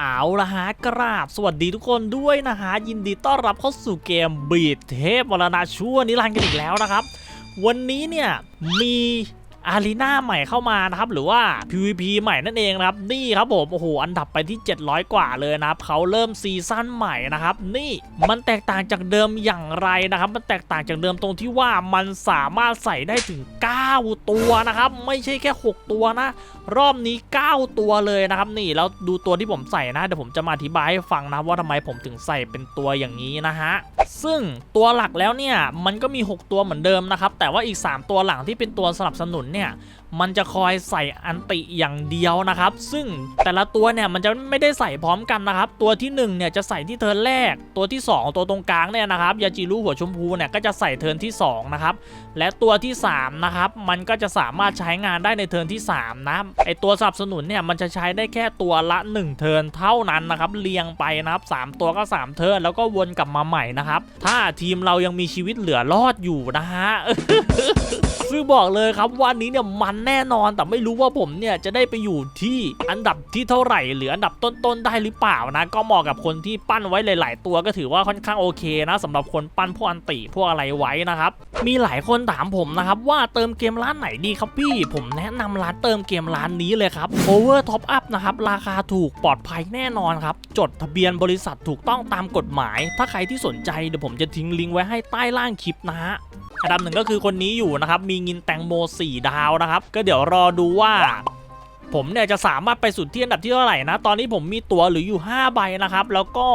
เอาละฮะกราบสวัสดีทุกคนด้วยนะฮะยินดีต้อนรับเข้าสู่เกมบีดเทพวรณาชั่วนิรันดร์กันอีกแล้วนะครับ วันนี้เนี่ยมี อารีนาใหม่เข้ามานะครับหรือว่า PVP ใหม่นั่นเองนะครับนี่ครับผมโอ้โหอันดับไปที่ 700 กว่าเลยนะครับเขาเริ่มซีซั่นใหม่นะครับนี่มันแตกต่างจากเดิมอย่างไรนะครับมันแตกต่างจากเดิมตรงที่ว่ามันสามารถใส่ได้ถึง 9 ตัวนะครับไม่ใช่แค่ 6 ตัวนะ รอบนี้ 9 ตัวเลยนะครับนี่แล้วดูตัวที่ผมใส่นะเดี๋ยวผมจะมาอธิบายให้ฟังนะว่าทำไมผมถึงใส่เป็นตัวอย่างนี้นะฮะซึ่งตัวหลักแล้วเนี่ยมันก็มี 6 ตัวเหมือนเดิมนะครับแต่ว่าอีก 3 ตัวหลังที่เป็นตัวสนับสนุนเนี่ย มันจะคอยใส่อันติอย่างเดียวนะครับ ซึ่งแต่ละตัวเนี่ยมันจะไม่ได้ใส่พร้อมกันนะครับ ตัวที่1เนี่ยจะใส่ที่เทิร์นแรก ตัวที่ 2 ตัวตรงกลางเนี่ยนะครับยาจิรุหัวชมพูเนี่ยก็จะใส่เทิร์นที่สองนะครับและตัวที่3นะครับมันก็จะสามารถใช้งานได้ในเทิร์นที่3นะไอตัวสนับสนุนเนี่ยมันจะใช้ได้แค่ตัวละ 1 เทิร์นเท่านั้นนะครับเรียงไปนะครับ 3 ตัวก็ 3 เทิร์นแล้วก็วนกลับมาใหม่นะครับถ้าทีมเรายังมีชีวิตเหลือรอดอยู่นะฮะซึ่งบอกเลยครับวันนี้เนี่ยมันแน่นอน แต่ไม่รู้ว่าผมเนี่ยจะได้ไปอยู่ที่อันดับที่เท่าไหร่ หรืออันดับต้นๆได้หรือเปล่านะ ก็เหมาะกับคนที่ปั้นไว้หลาย ๆ ตัวก็ถือว่าค่อนข้างโอเคนะสำหรับคนปั้นพวกอันติพวกอะไรไว้นะครับ มีหลายคนถามผมนะครับว่าเติมเกมร้านไหนดีครับพี่ ผมแนะนำร้านเติมเกมร้านนี้เลยครับ Over Top Up นะครับราคาถูกปลอดภัยแน่นอนครับ จดทะเบียนบริษัทถูกต้องตามกฎหมาย ถ้าใครที่สนใจเดี๋ยวผมจะทิ้งลิงก์ไว้ให้ใต้ล่างคลิปนะฮะ อันดับหนึ่งก็คือคนนี้อยู่นะครับ มีงินแตงโม 4 ดาวนะครับ ก็เดี๋ยวรอดูว่า ผมเนี่ยจะสามารถไปสุดที่อันดับที่เท่าไหร่นะ ตอนนี้ผมมีตั๋วเหรืออยู่ 5 ใบนะครับ แล้วก็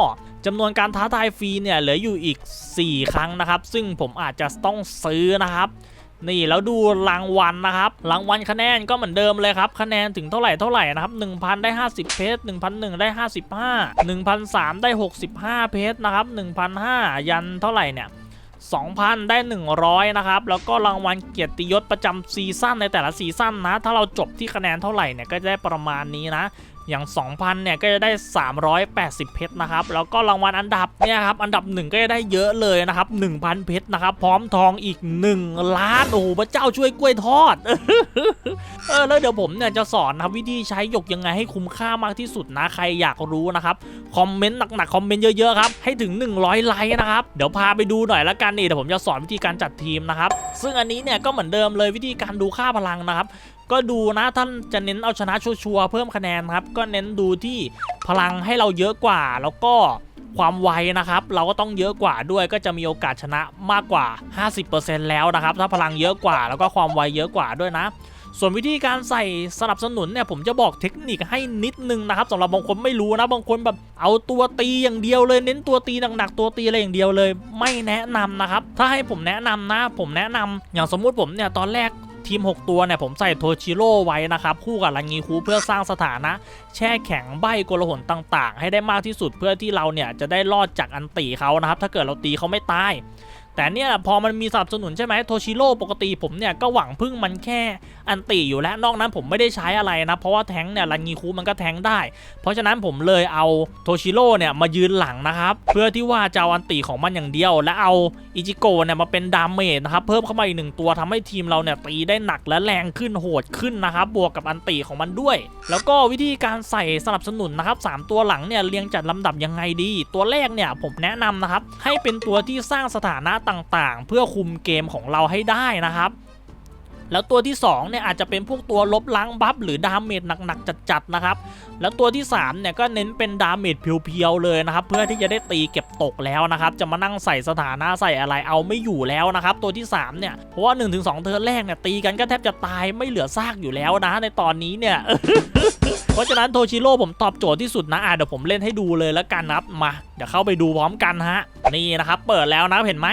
จำนวนการท้าทายฟรีเนี่ยเหลืออยู่อีก 4 ครั้งนะครับ ซึ่งผมอาจจะต้องซื้อนะครับนี่แล้วดูรางวัลนะครับ รางวัลคะแนนก็เหมือนเดิมเลยครับ คะแนนถึงเท่าไหร่เท่าไหร่นะครับ 1,000 ได้ 50 เพชร1,001 ได้ 55 1,003 ได้ 65 เพชรนะครับ1,005 ยันเท่าไหร่เนี่ย 2,000 ได้ 100 นะครับ แล้วก็รางวัลเกียรติยศประจำซีซั่นในแต่ละซีซั่นนะ ถ้าเราจบที่คะแนนเท่าไหร่เนี่ยก็จะได้ประมาณนี้นะ อย่าง 2,000 เนี่ยก็จะได้ 380 เพชรนะครับ แล้วก็รางวัลอันดับเนี่ยครับ อันดับ 1 ก็จะได้เยอะเลยนะครับ 1,000 เพชรนะครับ พร้อมทองอีก 1 ล้าน โอ้โห พระเจ้าช่วยกล้วยทอด เออ แล้วเดี๋ยวผมเนี่ยจะสอนนะวิธีใช้หยกยังไงให้คุ้มค่ามากที่สุดนะ ใครอยากรู้นะครับ คอมเมนต์หนักๆ คอมเมนต์เยอะๆ ครับ ให้ถึง 100 ไลค์นะครับ เดี๋ยวพาไปดูหน่อยละกันนี่เดี๋ยวผมจะสอนวิธีการจัดทีมนะครับ ซึ่งอันนี้เนี่ยก็เหมือนเดิมเลยวิธีการดูค่าพลังนะครับ ก็ดูนะท่านจะเน้นเอาชนะชัวร์เพิ่มคะแนนครับ ก็เน้นดูที่พลังให้เราเยอะกว่า แล้วก็ความไวนะครับ เราก็ต้องเยอะกว่าด้วยก็จะมีโอกาสชนะมากกว่า 50%แล้วนะครับ ถ้าพลังเยอะกว่าแล้วก็ความไวเยอะกว่าด้วยนะ ส่วนวิธีการใส่สนับสนุนเนี่ยผมจะบอกเทคนิคให้นิดนึงนะครับสำหรับบางคนไม่รู้นะบางคนแบบเอาตัวตีอย่างเดียวเลย เน้นตัวตีหนักๆตัวตีอะไรอย่างเดียวเลย ไม่แนะนำนะครับ ถ้าให้ผมแนะนำนะ ผมแนะนำอย่างสมมุติผมเนี่ยตอนแรก ทีม 6 ตัวเนี่ยผมใส่โทชิโร่ไว้นะครับคู่กับลังงีคูเพื่อสร้างสถานะ แช่แข็งใบกลาหลต่างๆ ให้ได้มากที่สุดเพื่อที่เราเนี่ยจะได้รอดจากอันตีเขานะครับถ้าเกิดเราตีเขาไม่ตายแต่เนี่ยพอมันมีสนับสนุนใช่ไหมโทชิโร่ปกติผมเนี่ยก็หวังพึ่งมันแค่อันติอยู่แล้วนอกนั้นผมไม่ได้ใช้อะไรนะ เพราะว่าแทงเนี่ยรันงีคูมันก็แทงได้ เพราะฉะนั้นผมเลยเอาโทชิโร่เนี่ยมายืนหลังนะครับ เพื่อที่ว่าจะเอาอันติของมันอย่างเดียว และเอา อิจิโกะเนี่ยมาเป็นดาเมจนะครับเพิ่มเข้ามาอีกหนึ่งตัวทำให้ทีมเราเนี่ยตีได้หนักและแรงขึ้นโหดขึ้นนะครับบวกกับอันตีของมันด้วย แล้วก็วิธีการใส่สนับสนุนนะครับสามตัวหลังเนี่ยเรียงจัดลำดับยังไงดี ตัวแรกเนี่ยผมแนะนำนะครับให้เป็นตัวที่สร้างสถานะต่างๆ เพื่อคุมเกมของเราให้ได้นะครับ แล้วตัวที่2เนี่ยอาจจะเป็นพวกตัวลบล้างบัฟหรือดาเมจหนักๆจัดๆนะครับแล้วตัวที่3เนี่ยก็เน้นเป็นดาเมจเพียวๆเลยนะครับเพื่อที่จะได้ตีเก็บตกแล้วนะครับจะมานั่งใส่สถานะใส่อะไรเอาไม่อยู่แล้วนะครับตัวที่3เนี่ยเพราะว่า 1-2 เทิร์นแรกเนี่ยตีกันก็แทบจะตายไม่เหลือซากอยู่แล้วนะในตอนนี้เนี่ยเพราะฉะนั้นโทชิโร่ผมตอบโจทย์ที่สุดนะอะเดี๋ยวผมเล่นให้ดูเลยแล้วกันนะครับมา เดี๋ยวเข้าไปดูพร้อมกันฮะนี่นะครับเปิดแล้วนะเห็นไหม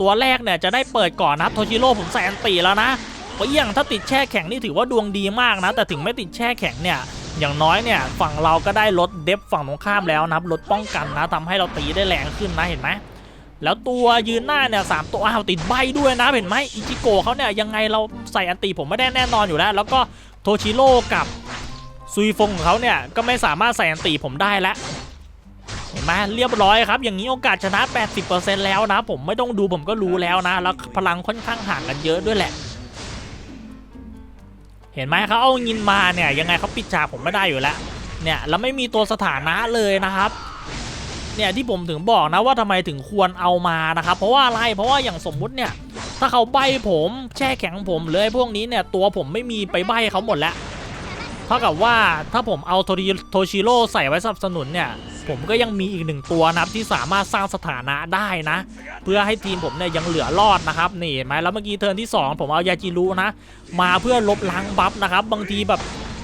ตัวแรกเนี่ยจะได้เปิดก่อนนะครับโทชิโร่ผมใส่อันตีแล้วนะ เพราะอย่างถ้าติดแช่แข็งนี่ถือว่าดวงดีมากนะ แต่ถึงไม่ติดแช่แข็งเนี่ยอย่างน้อยเนี่ยฝั่งเราก็ได้ลดเดฟฝั่งตรงข้ามแล้วนะครับลดป้องกันนะทำให้เราตีได้แรงขึ้นนะเห็นไหมแล้วตัวยืนหน้าเนี่ยสามตัวอ้าวติดใบด้วยนะเห็นไหมอิจิโกะเขาเนี่ยยังไงเราใส่อันตีผมไม่ได้แน่นอนอยู่แล้ว แล้วก็โทชิโร่กับซุยฟงของเขาเนี่ยก็ไม่สามารถใส่อันตีผมได้แล้วเห็นไหมเรียบร้อยครับ อย่างนี้โอกาสชนะ 80%แล้วนะ ผมไม่ต้องดูผมก็รู้แล้วนะ แล้วพลังค่อนข้างห่างกันเยอะด้วยแหละ เห็นไหมเขาเอายินมาเนี่ยยังไงเขาปิดฉากผมไม่ได้อยู่แล้ว เนี่ยแล้วไม่มีตัวสถานะเลยนะครับ เนี่ยที่ผมถึงบอกนะว่าทำไมถึงควรเอามานะครับ เพราะว่าอะไรเพราะว่าอย่างสมมุติเนี่ย ถ้าเขาใบผมแช่แข็งผมเลยพวกนี้เนี่ยตัวผมไม่มีไปใบเขาหมดแล้ว ท่ากับว่าถ้าผมเอาโทชิโร่ใส่ไว้สนับสนุนเนี่ย ผมก็ยังมีอีกหนึ่งตัวนะครับที่สามารถสร้างสถานะได้นะ เพื่อให้ทีมผมเนี่ยยังเหลือรอดนะครับนี่เห็นไหมแล้วเมื่อกี้เทิร์นที่ 2 ผมเอายาจิรุนะ มาเพื่อลบล้างบัฟนะครับ บางทีแบบ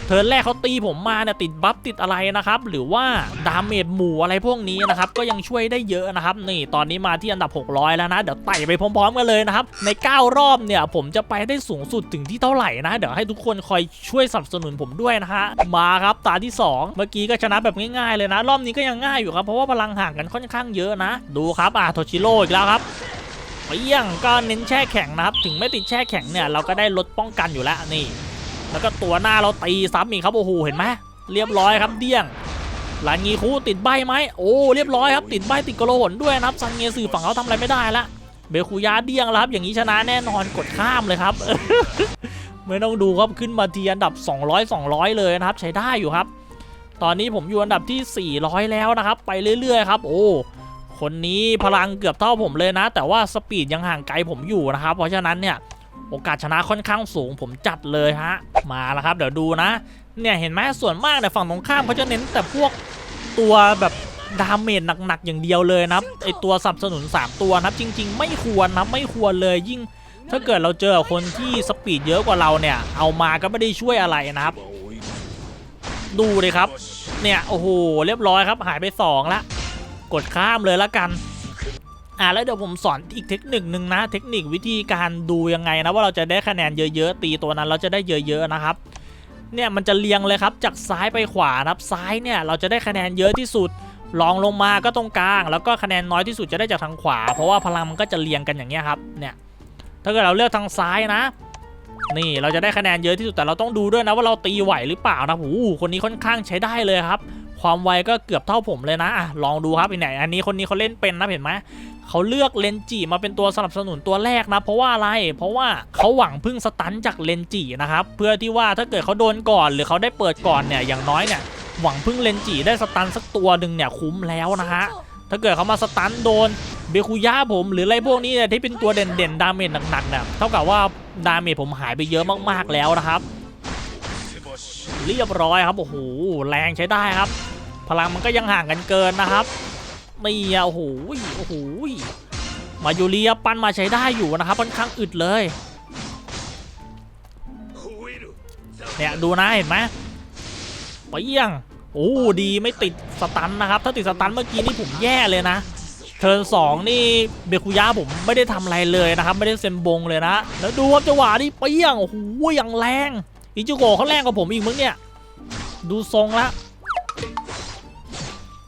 เทิร์นแรกเขาตีผมมาเนี่ยติดบัฟติดอะไรนะครับ หรือว่าดาเมจหมู่อะไรพวกนี้นะครับ ก็ยังช่วยได้เยอะนะครับ นี่ตอนนี้มาที่อันดับ 600 แล้วนะ เดี๋ยวไต่ไปพร้อม ๆ กันเลยนะครับ ใน 9 รอบเนี่ย ผมจะไปได้สูงสุดถึงที่เท่าไหร่นะ เดี๋ยวให้ทุกคนคอยช่วยสนับสนุนผมด้วยนะฮะ มาครับตาที่ 2 เมื่อกี้ก็ชนะแบบง่ายๆเลยนะ รอบนี้ก็ยังง่ายอยู่ครับ เพราะว่าพลังห่างกันค่อนข้างเยอะนะ ดูครับอะโทชิโร่อีกแล้วครับเปี้ยงก็เน้นแช่แข็งนะครับ ถึงไม่ติดแช่แข็งเนี่ยเราก็ได้ลดป้องกันอยู่แล้วนี่ แล้วก็ตัวหน้าเราตีซ้ำอีกครับโอ้โหเห็นไหมเรียบร้อยครับเดี้ยงลางีคูติดใบไหมโอ้เรียบร้อยครับติดใบติดกระโหนด้วยนะครับซังเงสื่อฝั่งเขาทำอะไรไม่ได้ละเบคูยาเดี้ยงแล้วครับอย่างนี้ชนะแน่นอนกดข้ามเลยครับไม่ต้องดูครับขึ้นมาทีอันดับ 200 200 เลยนะครับ ใช้ได้อยู่ครับ ตอนนี้ผมอยู่อันดับที่ 400 แล้วนะครับ ไปเรื่อยๆครับ โอ้คนนี้พลังเกือบเท่าผมเลยนะ แต่ว่าสปีดยังห่างไกลผมอยู่นะครับ เพราะฉะนั้นเนี่ย โอกาสชนะค่อนข้างสูงผมจัดเลยฮะ มาแล้วครับ เดี๋ยวดูนะ เนี่ยเห็นไหมส่วนมากเนี่ยฝั่งตรงข้ามเขาจะเน้นแต่พวกตัวแบบดาเมจหนักๆอย่างเดียวเลยนะครับไอตัวสนับสนุน 3 ตัวนะครับจริง ๆ ไม่ควรนะไม่ควรเลยยิ่ง ถ้าเกิดเราเจอคนที่สปีดเยอะกว่าเราเนี่ย เอามาก็ไม่ได้ช่วยอะไรนะครับ ดูเลยครับ เนี่ยโอ้โหเรียบร้อยครับหายไปสองละกดข้ามเลยละกัน อ่าแล้วเดี๋ยวผมสอนอีกเทคนิคหนึ่งนะ เทคนิควิธีการดูยังไงนะว่าเราจะได้คะแนนเยอะๆ ตีตัวนั้นเราจะได้เยอะๆนะครับเนี่ยมันจะเรียงเลยครับจากซ้ายไปขวานะครับซ้ายเนี่ยเราจะได้คะแนนเยอะที่สุดรองลงมาก็ตรงกลาง แล้วก็คะแนนน้อยที่สุดจะได้จากทางขวา เพราะว่าพลังมันก็จะเรียงกันอย่างเงี้ยครับเนี่ยถ้าเกิดเราเลือกทางซ้ายนะ นี่เราจะได้คะแนนเยอะที่สุดแต่เราต้องดูด้วยนะว่าเราตีไหวหรือเปล่านะโอ้โหคนนี้ค่อนข้างใช้ได้เลยครับ ความไวก็เกือบเท่าผมเลยนะอะลองดูครับอีกไหนอันนี้คนนี้เขาเล่นเป็นนะเห็นไหมเขาเลือกเลนจิมาเป็นตัวสนับสนุนตัวแรกนะ เพราะว่าอะไร เพราะว่าเขาหวังพึ่งสตันจากเลนจินะครับ เพื่อที่ว่าถ้าเกิดเขาโดนก่อนหรือเขาได้เปิดก่อนเนี่ยอย่างน้อยเนี่ยหวังพึ่งเลนจิได้สตันสักตัวหนึ่งเนี่ยคุ้มแล้วนะฮะถ้าเกิดเขามาสตันโดนเบคุย่าผมหรืออะไรพวกนี้เนี่ยที่เป็นตัวเด่นๆดาเมจหนักๆเนี่ยเท่ากับว่าดาเมจผมหายไปเยอะมากๆแล้วนะครับ เรียบร้อยครับโอ้โหแรงใช้ได้ครับ พลังมันก็ยังห่างกันเกินนะครับนี่โอ้โหโอ้โหมายูเรียปั้นมาใช้ได้อยู่นะครับค่อนข้างอึดเลยเนี่ยดูนะเห็นไหมไปยี่ยงโอ้ดีไม่ติดสตันนะครับ ถ้าติดสตันเมื่อกี้นี่ผมแย่เลยนะ เทิร์นสองนี่เบคุย่าผมไม่ได้ทำอะไรเลยนะครับ ไม่ได้เซนบงเลยนะ แล้วดูครับจังหวะนี่เปี้ยงโอ้โหอย่างแรงอิจูโกะเขาแรงกว่าผมอีกมึงเนี่ย ดูทรงละ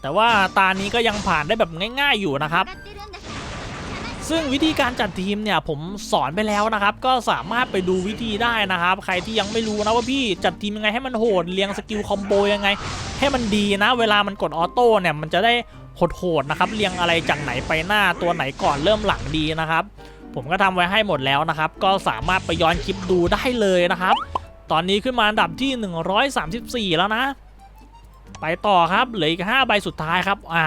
แต่ว่าตานี้ก็ยังผ่านได้แบบง่าย ๆอยู่นะครับ ซึ่งวิธีการจัดทีมเนี่ยผมสอนไปแล้วนะครับ ก็สามารถไปดูวิธีได้นะครับ ใครที่ยังไม่รู้นะว่าพี่จัดทีมยังไงให้มันโหดเรียงสกิลคอมโบยังไง ให้มันดีนะ เวลามันกดออโต้เนี่ยมันจะได้โหดๆนะครับเรียงอะไรจากไหนไปหน้าตัวไหนก่อนเริ่มหลังดีนะครับ ผมก็ทำไว้ให้หมดแล้วนะครับ ก็สามารถไปย้อนคลิปดูได้เลยนะครับ ตอนนี้ขึ้นมาอันดับที่ 134 แล้วนะ ไปต่อครับเหลืออีก5ใบสุดท้ายครับอะ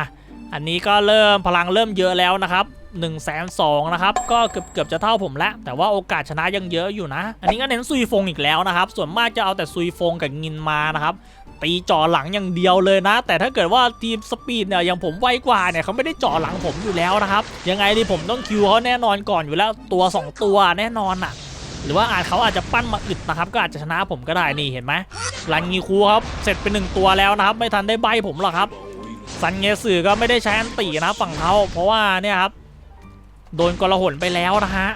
อันนี้ก็เริ่มพลังเริ่มเยอะแล้วนะครับ1นึ่งแสนสองนะครับก็เกือบเกือบจะเท่าผมแล้ว แต่ว่าโอกาสชนะยังเยอะอยู่นะ อันนี้ก็เน้นซุยฟงอีกแล้วนะครับ ส่วนมากจะเอาแต่ซุยฟงกับงินมานะครับตีจ่อหลังอย่างเดียวเลยนะ แต่ถ้าเกิดว่าทีมสปีดเนี่ยอย่างผมไวกว่าเนี่ยเขาไม่ได้จ่อหลังผมอยู่แล้วนะครับยังไงดีผมต้องคิวเขาแน่นอนก่อนอยู่แล้วตัว 2 ตัวแน่นอนอะ หรือว่าอาจเขาอาจจะปั้นมาอึดนะครับ ก็อาจจะชนะผมก็ได้นี่เห็นไหมลันงีคูครับ เสร็จเป็นหนึ่งตัวแล้วนะครับ ไม่ทันได้ใบผมหรอกครับซันเงสือก็ไม่ได้ใช้อันตีนะฝั่งเขาเพราะว่าเนี่ยครับ โดนกลหนไปแล้วนะฮะ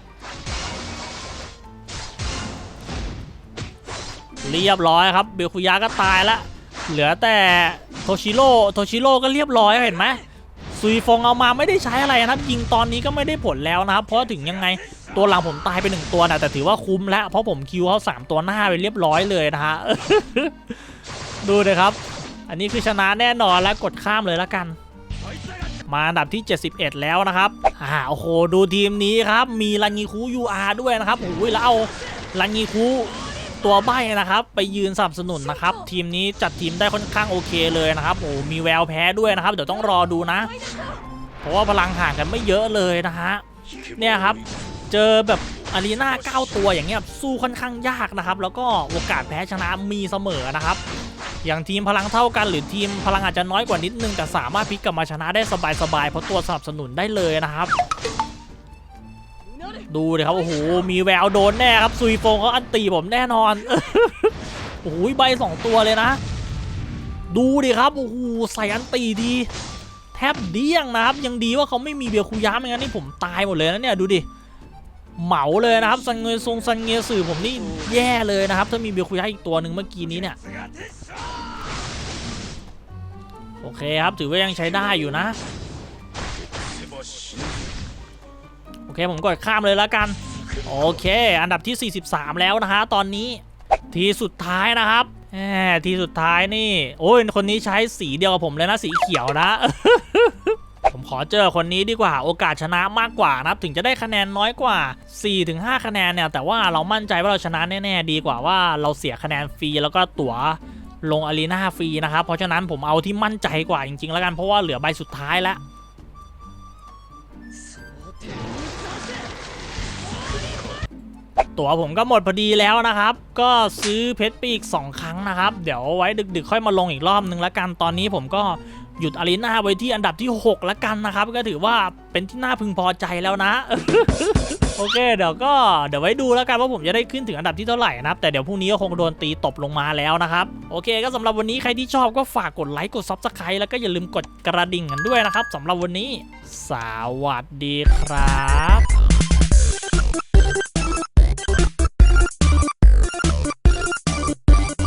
เรียบร้อยครับเบลคุยะก็ตายละเหลือแต่โทชิโร่โทชิโร่ก็เรียบร้อยเห็นไหมซุยฟงเอามาไม่ได้ใช้อะไรนะครับยิงตอนนี้ก็ไม่ได้ผลแล้วนะครับ เพราะถึงยังไง ตัวหลังผมตายไปหนึ่งตัวนะแต่ถือว่าคุ้มแล้วเพราะผมคิวเขาสามตัวหน้าไปเรียบร้อยเลยนะฮะดูเลยครับ อันนี้คือชนะแน่นอนแล้วกดข้ามเลยละกัน มาอันดับที่ 71 แล้วนะครับอ่าโอ้โหดูทีมนี้ครับ มีลังงีคูยูอาร์ด้วยนะครับโอ้ยแล้วเอาลังงีคูตัวใบนะครับ ไปยืนสนับสนุนนะครับ ทีมนี้จัดทีมได้ค่อนข้างโอเคเลยนะครับโอ้มีแววแพ้ด้วยนะครับ เดี๋ยวต้องรอดูนะ เพราะว่าพลังห่างกันไม่เยอะเลยนะฮะเนี่ยครับ เจอแบบอารีนา9ตัวอย่างเงี้ยสู้ค่อนข้างยากนะครับ แล้วก็โอกาสแพ้ชนะมีเสมอนะครับ อย่างทีมพลังเท่ากันหรือทีมพลังอาจจะน้อยกว่านิดนึงแต่สามารถพลิกกลับมาชนะได้สบายๆเพราะตัวสนับสนุนได้เลยนะครับดูเลยครับโอ้โหมีแววโดนแน่ครับซุยโฟงเขาอันตีผมแน่นอนโอ้โหใบสองตัวเลยนะ ดูดิครับโอ้โหใส่อันตีดีแทบเดี้ยงนะครับ ยังดีว่าเขาไม่มีเบียร์คูยาไม่งั้นนี่ผมตายหมดเลยนะเนี่ยดูดิ เหมาเลยนะครับซันเงยทรงซันเงยสื่อผมนี่แย่เลยนะครับ ถ้ามีเบียร์คูยาอีกตัวหนึ่งเมื่อกี้นี้เนี่ยโอเคครับถือว่ายังใช้ได้อยู่นะ โอเคผมกดข้ามเลยแล้วกัน โอเค อันดับที่ 43 แล้วนะฮะตอนนี้ทีสุดท้ายนะครับทีสุดท้ายนี่ โอ้ยคนนี้ใช้สีเดียวกับผมเลยนะสีเขียวนะ ขอเจอคนนี้ดีกว่าโอกาสชนะมากกว่านะครับถึงจะได้คะแนนน้อยกว่า 4-5 คะแนนเนี่ยแต่ว่าเรามั่นใจว่าเราชนะแน่ๆดีกว่าว่าเราเสียคะแนนฟรีแล้วก็ตั๋วลงอารีนาฟรีนะครับ เพราะฉะนั้นผมเอาที่มั่นใจกว่าจริง ๆ แล้วกันเพราะว่าเหลือใบสุดท้ายแล้วตั๋วผมก็หมดพอดีแล้วนะครับ ก็ซื้อเพชรไปอีก 2 ครั้งนะครับ เดี๋ยวไว้ดึกๆ ค่อยมาลงอีกรอบนึงแล้วกันตอนนี้ผมก็ หยุดอารีนาไว้ที่อันดับที่6แล้วกันนะครับ ก็ถือว่าเป็นที่น่าพึงพอใจแล้วนะ โอเค เดี๋ยวก็เดี๋ยวไว้ดูแล้วกันว่าผมจะได้ขึ้นถึงอันดับที่เท่าไหร่นะครับ แต่เดี๋ยวพรุ่งนี้ก็คงโดนตีตบลงมาแล้วนะครับ โอเค ก็สำหรับวันนี้ใครที่ชอบก็ฝากกดไลค์กดซับสไครต์แล้วก็อย่าลืมกดกระดิ่งกันด้วยนะครับสำหรับวันนี้ สวัสดีครับ